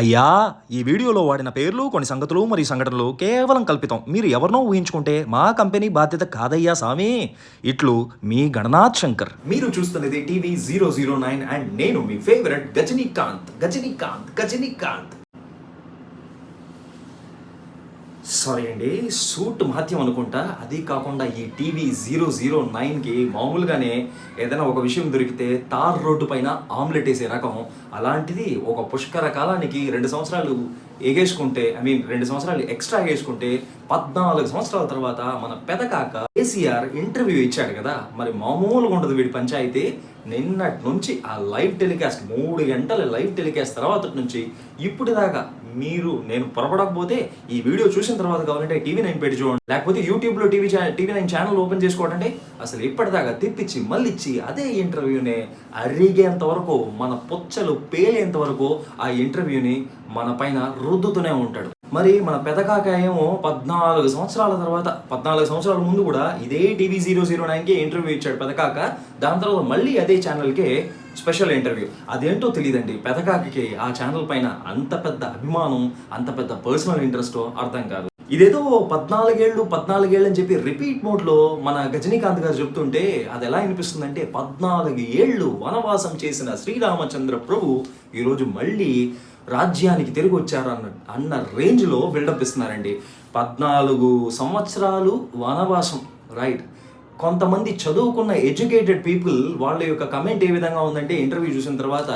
అయ్యా ఈ వీడియోలో వాడిన పేర్లు కొన్ని సంగతులు మరియు సంఘటనలు కేవలం కల్పితం. మీరు ఎవరినో ఊహించుకుంటే మా కంపెనీ బాధ్యత కాదయ్యా సామి. ఇట్లు మీ గణనాథ్ శంకర్. మీరు చూస్తున్నది TV zero zero nine and నేను మీ ఫేవరెట్ గజనీకాంత్ గజనీకాంత్ గజనీకాంత్. సారీ అండి సూట్ మాత్యం అనుకుంటా. అది కాకుండా ఈ టీవీ జీరో జీరో నైన్కి మామూలుగానే ఏదైనా ఒక విషయం దొరికితే తార్ రోడ్డు పైన ఆమ్లెట్ వేసే రకం. అలాంటిది ఒక పుష్కర కాలానికి రెండు సంవత్సరాలు ఎగేసుకుంటే ఐ మీన్ రెండు సంవత్సరాలు ఎక్స్ట్రా ఎగేసుకుంటే పద్నాలుగు సంవత్సరాల తర్వాత మన పెదకాక కేసీఆర్ ఇంటర్వ్యూ ఇచ్చాడు కదా. మరి మామూలుగా ఉండదు వీడి పంచాయతీ. నిన్నటి నుంచి ఆ లైవ్ టెలికాస్ట్ మూడు గంటల లైవ్ టెలికాస్ట్ తర్వాత నుంచి ఇప్పుడు దాకా మీరు నేను పొరపడకపోతే ఈ వీడియో చూసిన తర్వాత కావాలంటే టీవీ నైన్ పెట్టి చూడండి. లేకపోతే యూట్యూబ్లో TV TV nine channel open చేసుకోవడంటే అసలు ఇప్పటిదాకా తిప్పించి మళ్ళిచ్చి అదే ఇంటర్వ్యూని అరిగేంత వరకు మన పొచ్చలు పేలేంత వరకు ఆ ఇంటర్వ్యూని మన పైన రుద్దుతూనే ఉంటాడు. మరి మన పెదకాక ఏమో పద్నాలుగు సంవత్సరాల తర్వాత పద్నాలుగు సంవత్సరాల ముందు కూడా ఇదే టీవీ జీరో జీరో నైన్కి ఇంటర్వ్యూ ఇచ్చాడు పెదకాక. దాని తర్వాత మళ్ళీ అదే ఛానల్కే స్పెషల్ ఇంటర్వ్యూ. అదేంటో తెలియదండి పెదకాకి ఆ ఛానల్ పైన అంత పెద్ద అభిమానం అంత పెద్ద పర్సనల్ ఇంట్రెస్టో అర్థం కాదు. ఇదేదో పద్నాలుగేళ్ళు పద్నాలుగేళ్ళు అని చెప్పి రిపీట్ మోడ్లో మన గజనీకాంత్ గారు చెప్తుంటే అది ఎలా అనిపిస్తుందంటే పద్నాలుగు ఏళ్ళు వనవాసం చేసిన శ్రీరామచంద్ర ప్రభు ఈరోజు మళ్ళీ రాజ్యానికి తిరిగి వచ్చారు అన్న అన్న రేంజ్లో బిల్డప్ ఇస్తున్నారండి. పద్నాలుగు సంవత్సరాలు వనవాసం రైట్ కొంతమంది చదువుకున్న ఎడ్యుకేటెడ్ పీపుల్ వాళ్ళ యొక్క కమెంట్ ఏ విధంగా ఉందంటే ఇంటర్వ్యూ చూసిన తర్వాత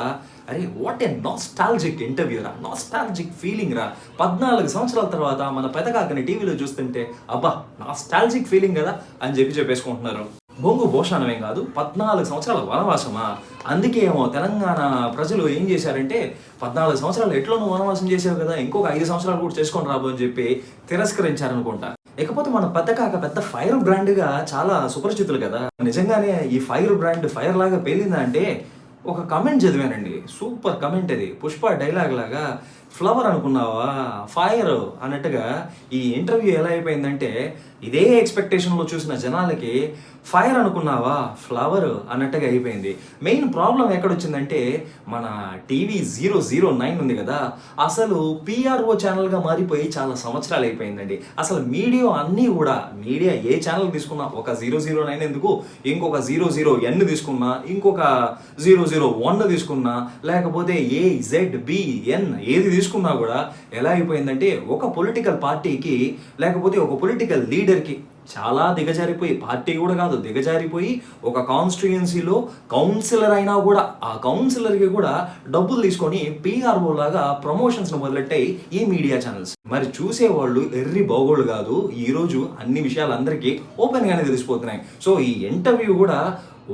అరే వాట్ ఏ నాస్టాలజిక్ ఇంటర్వ్యూ రా. నాస్టాలజిక్ ఫీలింగ్ రా. పద్నాలుగు సంవత్సరాల తర్వాత మన పెదకాకని టీవీలో చూస్తుంటే అబ్బా నాస్టాలజిక్ ఫీలింగ్ కదా అని చెప్పి చెప్పేసుకుంటున్నారు. బొంగు భోషణమేం కాదు పద్నాలుగు సంవత్సరాల వనవాసమా? అందుకే ఏమో తెలంగాణ ప్రజలు ఏం చేశారంటే పద్నాలుగు సంవత్సరాలు ఎట్లోనూ వనవాసం చేసావు కదా ఇంకొక ఐదు సంవత్సరాలు కూడా చేసుకొని రాబో అని చెప్పి తిరస్కరించారనుకుంటా. ఇకపోతే మన పెద్ద కాక పెద్ద ఫైర్ బ్రాండ్గా చాలా సుపరిచితులు కదా. నిజంగానే ఈ ఫైర్ బ్రాండ్ ఫైర్ లాగా పేలిందా అంటే ఒక కమెంట్ చదివానండి. సూపర్ కమెంట్ అది. పుష్ప డైలాగ్ లాగా ఫ్లవర్ అనుకున్నావా? ఫైర్ అన్నట్టుగా ఈ ఇంటర్వ్యూ ఎలా అయిపోయిందంటే ఇదే ఎక్స్పెక్టేషన్లో చూసిన జనాలకి ఫైర్ అనుకున్నావా? ఫ్లవర్ అన్నట్టుగా అయిపోయింది. మెయిన్ ప్రాబ్లం ఎక్కడొచ్చిందంటే మన టీవీ జీరో జీరో నైన్ ఉంది కదా అసలు పిఆర్ఓ ఛానల్గా మారిపోయి చాలా సంవత్సరాలు అయిపోయిందండి. అసలు మీడియా అన్నీ కూడా మీడియా ఏ ఛానల్ తీసుకున్నా ఒక జీరో జీరో నైన్ ఎందుకు? ఇంకొక జీరో జీరో ఎన్ తీసుకున్నా ఇంకొక జీరో జీరో వన్ తీసుకున్నా లేకపోతే ఏ జెడ్ బి ఎన్ ఏది తీసుకున్నా కూడా ఎలా అయిపోయిందంటే ఒక పొలిటికల్ పార్టీకి లేకపోతే ఒక పొలిటికల్ లీడర్కి చాలా దిగజారిపోయి పార్టీ కూడా కాదు దిగజారిపోయి ఒక కాన్స్టిట్యుయెన్సీలో కౌన్సిలర్ అయినా కూడా ఆ కౌన్సిలర్కి కూడా డబ్బులు తీసుకొని పిఆర్ఓ లాగా ప్రమోషన్స్ను మొదలెట్టాయి ఈ మీడియా ఛానల్స్ మరి చూసేవాళ్ళు ఎర్రి బాగోళ్ళు కాదు ఈరోజు అన్ని విషయాలు అందరికీ ఓపెన్గానే తెలిసిపోతున్నాయి. సో ఈ ఇంటర్వ్యూ కూడా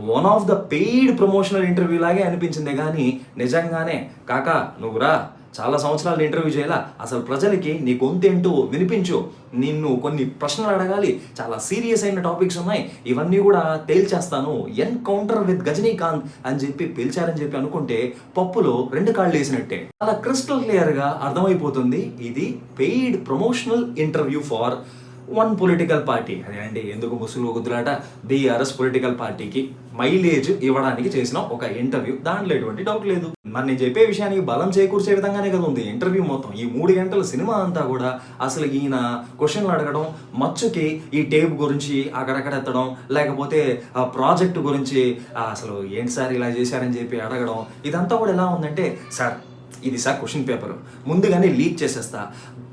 one of the paid promotional interview లాగే అనిపించింది కానీ నిజంగానే కాకా నువ్వురా చాలా సంవత్సరాలు ఇంటర్వ్యూ చేయాలా? అసలు ప్రజలకి నీ గొంతేంటో వినిపించు. నిన్ను కొన్ని ప్రశ్నలు అడగాలి. చాలా సీరియస్ అయిన టాపిక్స్ ఉన్నాయి. ఇవన్నీ కూడా తేల్చేస్తాను. ఎన్కౌంటర్ విత్ గజనీకాంత్ అని చెప్పి పిలిచారని చెప్పి అనుకుంటే పప్పులో రెండు కాళ్ళు వేసినట్టే. చాలా క్రిస్టల్ క్లియర్గా అర్థమైపోతుంది. ఇది paid promotional interview for one political party. అదే అండి ఎందుకు ముసులు గుద్దులాట బీఆర్ఎస్ పొలిటికల్ పార్టీకి మైలేజ్ ఇవ్వడానికి చేసిన ఒక ఇంటర్వ్యూ. దాంట్లో ఎటువంటి డౌట్ లేదు. మరి నేను చెప్పే విషయానికి బలం చేకూర్చే విధంగానే కదా ఉంది ఇంటర్వ్యూ మొత్తం. ఈ మూడు గంటల సినిమా అంతా కూడా అసలు ఈయన క్వశ్చన్లు అడగడం మచ్చుకి ఈ టేప్ గురించి అక్కడక్కడ ఎత్తడం లేకపోతే ఆ ప్రాజెక్ట్ గురించి అసలు ఏంటి సార్ ఇలా చేశారని చెప్పి అడగడం ఇదంతా కూడా ఎలా ఉందంటే సార్ ఇది సార్ క్వశ్చన్ పేపర్. ముందుగానే లీక్ చేసేస్తా.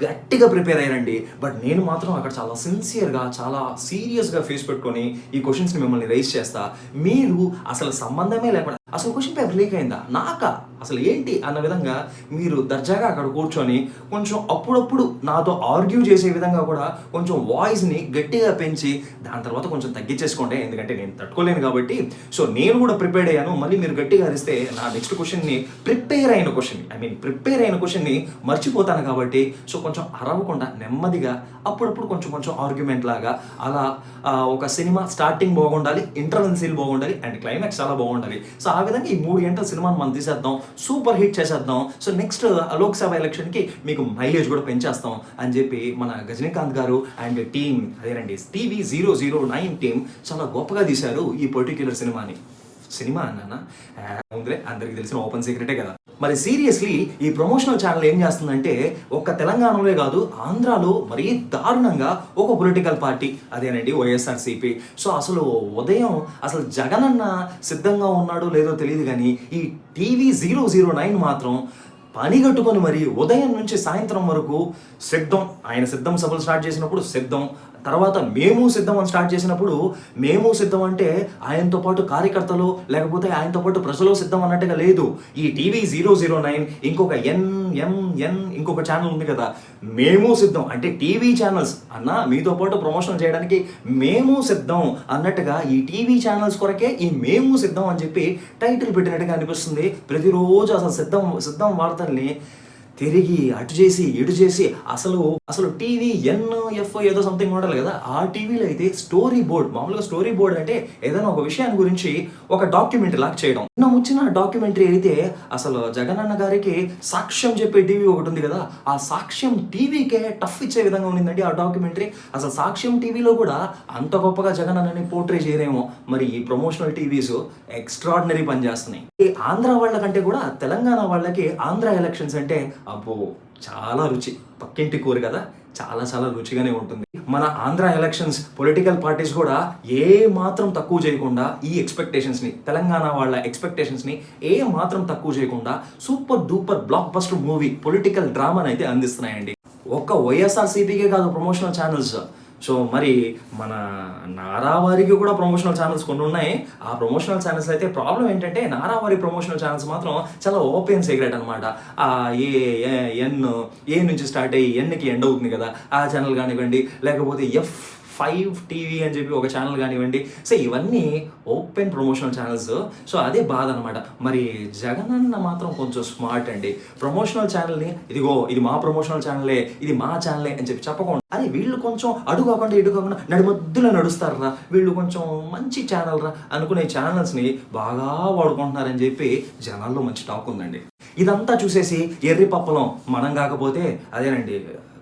గట్టిగా ప్రిపేర్ అయ్యారండి బట్ నేను మాత్రం అక్కడ చాలా సిన్సియర్గా చాలా సీరియస్గా ఫేస్ పెట్టుకొని ఈ క్వశ్చన్స్ని మిమ్మల్ని రైజ్ చేస్తా. మీరు అసలు సంబంధమే లేకుండా అసలు క్వశ్చన్ పేపర్ లీక్ అయిందా? నాకా? అసలు ఏంటి? అన్న విధంగా మీరు దర్జాగా అక్కడ కూర్చొని కొంచెం అప్పుడప్పుడు నాతో ఆర్గ్యూ చేసే విధంగా కూడా కొంచెం వాయిస్ని గట్టిగా పెంచి దాని తర్వాత కొంచెం తగ్గించేసుకోండి. ఎందుకంటే నేను తట్టుకోలేను కాబట్టి. సో నేను కూడా ప్రిపేర్ అయ్యాను. మళ్ళీ మీరు గట్టిగా అరిస్తే నా నెక్స్ట్ క్వశ్చన్ని ప్రిపేర్ అయిన క్వశ్చన్ ఐ మీన్ ప్రిపేర్ అయిన క్వశ్చన్ని మర్చిపోతాను కాబట్టి. సో కొంచెం అరవకుండా నెమ్మదిగా అప్పుడప్పుడు కొంచెం కొంచెం ఆర్గ్యుమెంట్ లాగా అలా ఒక సినిమా స్టార్టింగ్ బాగుండాలి ఇంటర్వెన్సీలు బాగుండాలి అండ్ క్లైమాక్స్ చాలా బాగుండాలి. సో ఆ ఆ విధంగా ఈ మూడు గంటల సినిమాను మనం తీసేద్దాం సూపర్ హిట్ చేసేద్దాం. సో నెక్స్ట్ లోక్సభ ఎలక్షన్కి మీకు మైలేజ్ కూడా పెంచేస్తాం అని చెప్పి మన గజనీకాంత్ గారు అండ్ టీమ్ అదేనండి TV zero zero nine team చాలా గొప్పగా తీశారు ఈ పర్టిక్యులర్ సినిమాని. సినిమా అన్నానా? ఆ, ముందులే అందరికి తెలిసిన ఓపెన్ సీక్రెటే కదా. మరి సీరియస్లీ ఈ ప్రమోషనల్ ఛానల్ ఏం చేస్తుందంటే ఒక్క తెలంగాణలోనే కాదు ఆంధ్రాలో మరీ దారుణంగా ఒక పొలిటికల్ పార్టీ అదేనండి వైఎస్ఆర్సీపీ. సో అసలు ఉదయం అసలు జగనన్న సిద్ధంగా ఉన్నాడో లేదో తెలియదు కానీ ఈ టీవీ జీరో జీరో నైన్ మాత్రం పని కట్టుకొని మరి ఉదయం నుంచి సాయంత్రం వరకు సిద్ధం. ఆయన సిద్ధం సభలు స్టార్ట్ చేసినప్పుడు సిద్ధం. తర్వాత మేము సిద్ధం అని స్టార్ట్ చేసినప్పుడు మేము సిద్ధం అంటే ఆయనతో పాటు కార్యకర్తలు లేకపోతే ఆయనతో పాటు ప్రజలు సిద్ధం అన్నట్టుగా లేదు. ఈ టీవీ జీరో జీరో నైన్ ఇంకొక ఎన్ ఎం ఎన్ ఇంకొక ఛానల్ ఉంది కదా. మేము సిద్ధం. అంటే టీవీ ఛానల్స్ అన్న మీతో పాటు ప్రమోషన్ చేయడానికి మేము సిద్ధం అన్నట్టుగా ఈ టీవీ ఛానల్స్ కొరకే ఈ మేము సిద్ధం అని చెప్పి టైటిల్ పెట్టినట్టుగా అనిపిస్తుంది. ప్రతిరోజు అసలు సిద్ధం సిద్ధం వార్తల్ని తిరిగి అటు చేసి ఇటు చేసి అసలు అసలు టీవీ ఎన్ ఎఫ్ ఏదో సంథింగ్ ఉండాలి కదా. ఆ టీవీలో అయితే స్టోరీ బోర్డ్ మామూలుగా స్టోరీ బోర్డ్ అంటే ఏదైనా ఒక విషయాన్ని గురించి ఒక డాక్యుమెంటరీ లాగా చేయడం. నిన్న వచ్చిన డాక్యుమెంటరీ అయితే అసలు జగనన్న గారికి సాక్ష్యం చెప్పే టీవీ ఒకటి ఉంది కదా. ఆ సాక్ష్యం టీవీకే టఫ్ ఇచ్చే విధంగా ఉండిందండి ఆ డాక్యుమెంటరీ అసలు సాక్ష్యం టీవీలో కూడా అంత గొప్పగా జగనన్నని పోర్ట్రే చేయరేమో. మరి ఈ ప్రమోషనల్ టీవీస్ ఎక్స్ట్రాడినరీ పని చేస్తున్నాయి. ఈ ఆంధ్ర వాళ్ళకంటే కూడా తెలంగాణ వాళ్ళకి ఆంధ్ర ఎలక్షన్స్ అంటే అబ్బో చాలా రుచి. పక్కింటి కూర కదా? చాలా చాలా రుచిగానే ఉంటుంది. మన ఆంధ్ర ఎలక్షన్స్ పొలిటికల్ పార్టీస్ కూడా ఏ మాత్రం తక్కువ చేయకుండా ఈ ఎక్స్పెక్టేషన్స్ని తెలంగాణ వాళ్ళ ఎక్స్పెక్టేషన్స్ని ఏ మాత్రం తక్కువ చేయకుండా super duper blockbuster movie political డ్రామాని అయితే అందిస్తున్నాయండి. ఒక్క వైఎస్ఆర్సీపీకే కాదు ప్రమోషనల్ ఛానల్స్ సో మరి మన నారావారికి కూడా ప్రమోషనల్ ఛానల్స్ కొన్ని ఉన్నాయి. ఆ ప్రమోషనల్ ఛానల్స్ అయితే ప్రాబ్లం ఏంటంటే నారావారి ప్రమోషనల్ ఛానల్స్ మాత్రం చాలా ఓపెన్ సీక్రెట్ అనమాట ఆ ఏ ఏ- ఎన్ ఏ నుంచి స్టార్ట్ అయ్యి ఎన్కి ఎండ్ అవుతుంది కదా ఆ ఛానల్ కానివ్వండి లేకపోతే ఎఫ్ ఫైవ్ టీవీ అని చెప్పి ఒక ఛానల్ కానివ్వండి. సో ఇవన్నీ ఓపెన్ ప్రమోషనల్ ఛానల్స్ సో అదే బాధ అనమాట మరి జగన్ అన్న మాత్రం కొంచెం స్మార్ట్ అండి. ప్రమోషనల్ ఛానల్ని ఇదిగో ఇది మా ప్రమోషనల్ ఛానలే ఇది మా ఛానలే అని చెప్పి చెప్పకుండా అరే వీళ్ళు కొంచెం అడుగు కాకుండా ఇటు కాకుండా నడిమద్దులో నడుస్తారా? వీళ్ళు కొంచెం మంచి ఛానల్ రా అనుకునే ఛానల్స్ని బాగా వాడుకుంటున్నారని చెప్పి జనాల్లో మంచి టాక్ ఉందండి. ఇదంతా చూసేసి ఎర్రి పప్పలం మనం కాకపోతే అదేనండి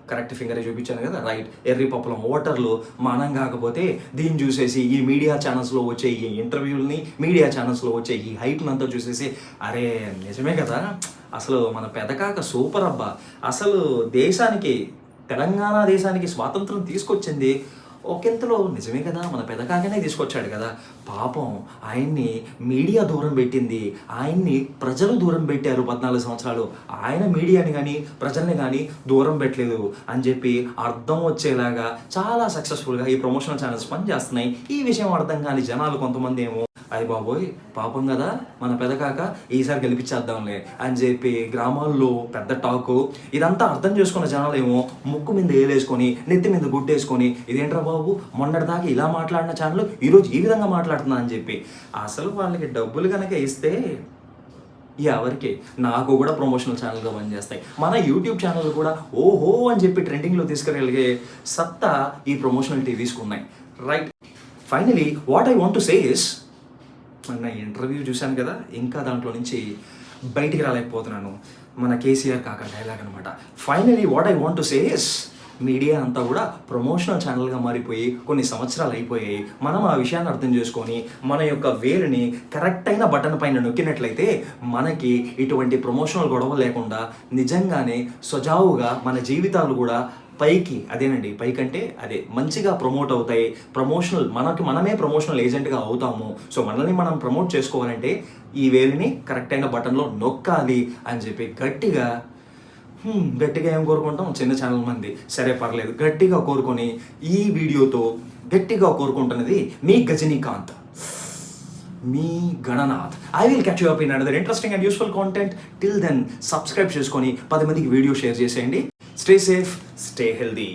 కరెక్ట్ ఫింగరే చూపించాను కదా రైట్ ఎర్రి ఓటర్లు మనం కాకపోతే దీన్ని చూసేసి ఈ మీడియా ఛానల్స్లో వచ్చే ఈ ఇంటర్వ్యూల్ని మీడియా ఛానల్స్లో వచ్చే ఈ హైప్ని అంతా చూసేసి అరే నిజమే కదా. అసలు మన పెదకాక సూపర్ అబ్బా. అసలు దేశానికి తెలంగాణ దేశానికి స్వాతంత్రం తీసుకొచ్చింది ఒకంతలో నిజమే కదా మన పెదకాకనే తీసుకొచ్చాడు కదా. పాపం ఆయన్ని మీడియా దూరం పెట్టింది. ఆయన్ని ప్రజలు దూరం పెట్టారు పద్నాలుగు సంవత్సరాలు. ఆయన మీడియాని కానీ ప్రజల్ని కానీ దూరం పెట్టలేదు అని చెప్పి అర్థం వచ్చేలాగా చాలా సక్సెస్ఫుల్గా ఈ ప్రమోషనల్ ఛానల్స్ పనిచేస్తున్నాయి. ఈ విషయం అర్థం కాని జనాలు కొంతమంది ఏమో అయ్య బాబోయ్ పాపం కదా మన పెదకాక ఈసారి గెలిపించేద్దాంలే అని చెప్పి గ్రామాల్లో పెద్ద టాకు. ఇదంతా అర్థం చేసుకున్న జనాలు ఏమో ముక్కు మీద ఏలేసుకొని నెత్తి మీద గుడ్డేసుకొని ఇదేంట్రా బాబు మొన్నటిదాకా ఇలా మాట్లాడిన ఛానల్ ఈరోజు ఈ విధంగా మాట్లాడుతున్నా అని చెప్పి. అసలు వాళ్ళకి డబ్బులు కనుక ఇస్తే ఎవరికి? నాకు కూడా ప్రమోషనల్ ఛానల్గా పనిచేస్తాయి. మన యూట్యూబ్ ఛానల్ కూడా ఓహో అని చెప్పి ట్రెండింగ్లో తీసుకురగలిగే సత్తా ఈ ప్రమోషనల్ టీవీస్కి ఉన్నాయి. Right. Finally what I want to say is మొన్న ఇంటర్వ్యూ చూశాను కదా ఇంకా దాంట్లో నుంచి బయటికి రాలేకపోతున్నాను. మన కేసీఆర్ కాక డైలాగ్ అనమాట finally what I want to says media అంతా కూడా ప్రమోషనల్ ఛానల్గా మారిపోయి కొన్ని సంవత్సరాలు అయిపోయాయి. మనం ఆ విషయాన్ని అర్థం చేసుకొని మన యొక్క వేరుని కరెక్ట్ అయిన బటన్ పైన నొక్కినట్లయితే మనకి ఇటువంటి ప్రమోషనల్ గొడవ లేకుండా నిజంగానే సజావుగా మన జీవితాలు కూడా పైకి అదేనండి పైకంటే అదే మంచిగా ప్రమోట్ అవుతాయి. ప్రమోషనల్ మనకి మనమే ప్రమోషనల్ ఏజెంట్గా అవుతాము. సో మనల్ని మనం ప్రమోట్ చేసుకోవాలంటే ఈ వేలిని కరెక్ట్ అయిన బటన్లో నొక్కాలి అని చెప్పి గట్టిగా గట్టిగా ఏం కోరుకుంటాం? చిన్న ఛానల్ మంది. సరే పర్లేదు. గట్టిగా కోరుకొని ఈ వీడియోతో గట్టిగా కోరుకుంటున్నది మీ గజనీకాంత్. మీ Gananath. I will catch you up in another interesting and useful content till then subscribe చేసుకొని పది మందికి వీడియో షేర్ చేసేయండి. Stay safe stay healthy